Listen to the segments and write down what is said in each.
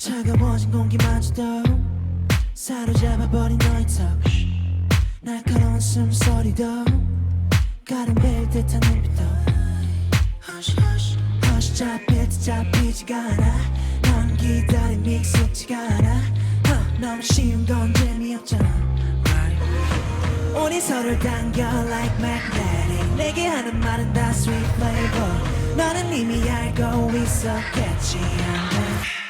차가워진 공기마저도 사로잡아버린 너의 touch. 날카로운 숨소리도 가름배일 듯한 눈빛도. Hush hush. Hush 잡힐 듯 잡히지가 않아. 넌 기다림 익숙지가 않아. huh, 너무 쉬운 건 재미없잖아. 우리 서로를 당겨 like magnetic. 내게 하는 말은 다 sweet flavor. 너는 이미 알고 있었겠지. I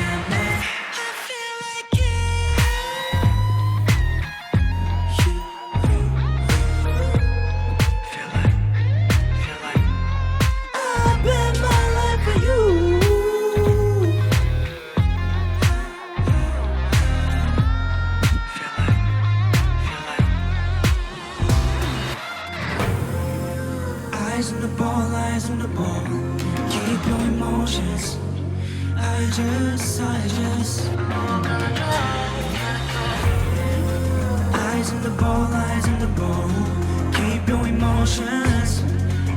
Eyes on the ball, eyes on the ball. Keep your emotions. I just, I just. Eyes on the ball, eyes on the ball. Keep your emotions.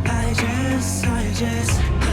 I just, I just.